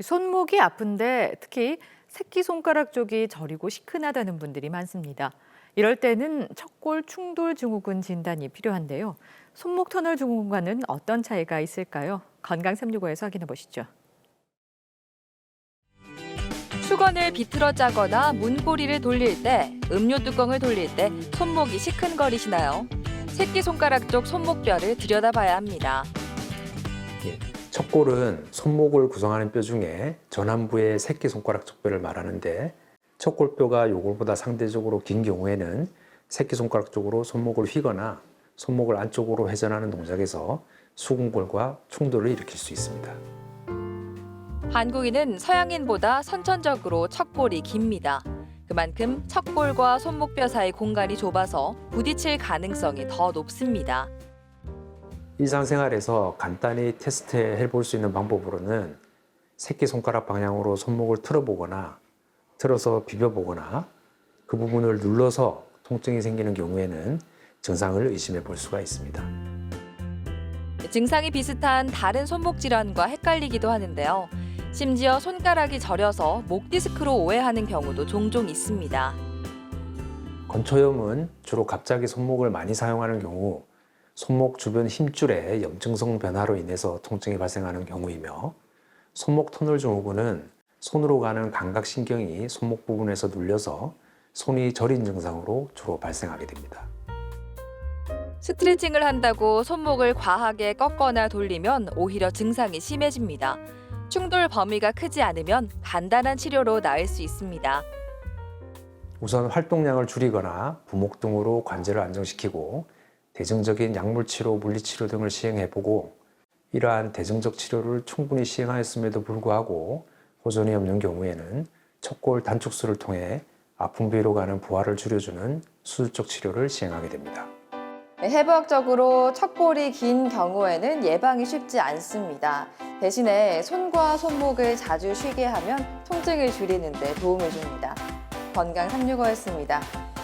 손목이 아픈데 특히 새끼손가락 쪽이 저리고 시큰하다는 분들이 많습니다. 이럴 때는 척골 충돌 증후군 진단이 필요한데요. 손목 터널 증후군과는 어떤 차이가 있을까요? 건강 365에서 확인해 보시죠. 수건을 비틀어 짜거나 문고리를 돌릴 때, 음료 뚜껑을 돌릴 때 손목이 시큰거리시나요? 새끼손가락 쪽 손목뼈를 들여다봐야 합니다. 예, 척골은 손목을 구성하는 뼈 중에 전완부의 새끼손가락 척뼈를 말하는데 척골뼈가 요골보다 상대적으로 긴 경우에는 새끼손가락 쪽으로 손목을 휘거나 손목을 안쪽으로 회전하는 동작에서 수근골과 충돌을 일으킬 수 있습니다. 한국인은 서양인보다 선천적으로 척골이 깁니다. 그만큼 척골과 손목뼈 사이 공간이 좁아서 부딪힐 가능성이 더 높습니다. 일상생활에서 간단히 테스트해 볼 수 있는 방법으로는 새끼손가락 방향으로 손목을 틀어보거나 틀어서 비벼보거나 그 부분을 눌러서 통증이 생기는 경우에는 증상을 의심해 볼 수가 있습니다. 증상이 비슷한 다른 손목 질환과 헷갈리기도 하는데요. 심지어 손가락이 저려서 목 디스크로 오해하는 경우도 종종 있습니다. 건초염은 주로 갑자기 손목을 많이 사용하는 경우 손목 주변 힘줄의 염증성 변화로 인해서 통증이 발생하는 경우이며 손목 터널 증후군은 손으로 가는 감각신경이 손목 부분에서 눌려서 손이 저린 증상으로 주로 발생하게 됩니다. 스트레칭을 한다고 손목을 과하게 꺾거나 돌리면 오히려 증상이 심해집니다. 충돌 범위가 크지 않으면 간단한 치료로 나을 수 있습니다. 우선 활동량을 줄이거나 부목 등으로 관절을 안정시키고 대증적인 약물치료, 물리치료 등을 시행해보고 이러한 대증적 치료를 충분히 시행하였음에도 불구하고 호전이 없는 경우에는 척골 단축술을 통해 아픈 부위로 가는 부하를 줄여주는 수술적 치료를 시행하게 됩니다. 네, 해부학적으로 척골이 긴 경우에는 예방이 쉽지 않습니다. 대신에 손과 손목을 자주 쉬게 하면 통증을 줄이는 데 도움을 줍니다. 건강 365였습니다.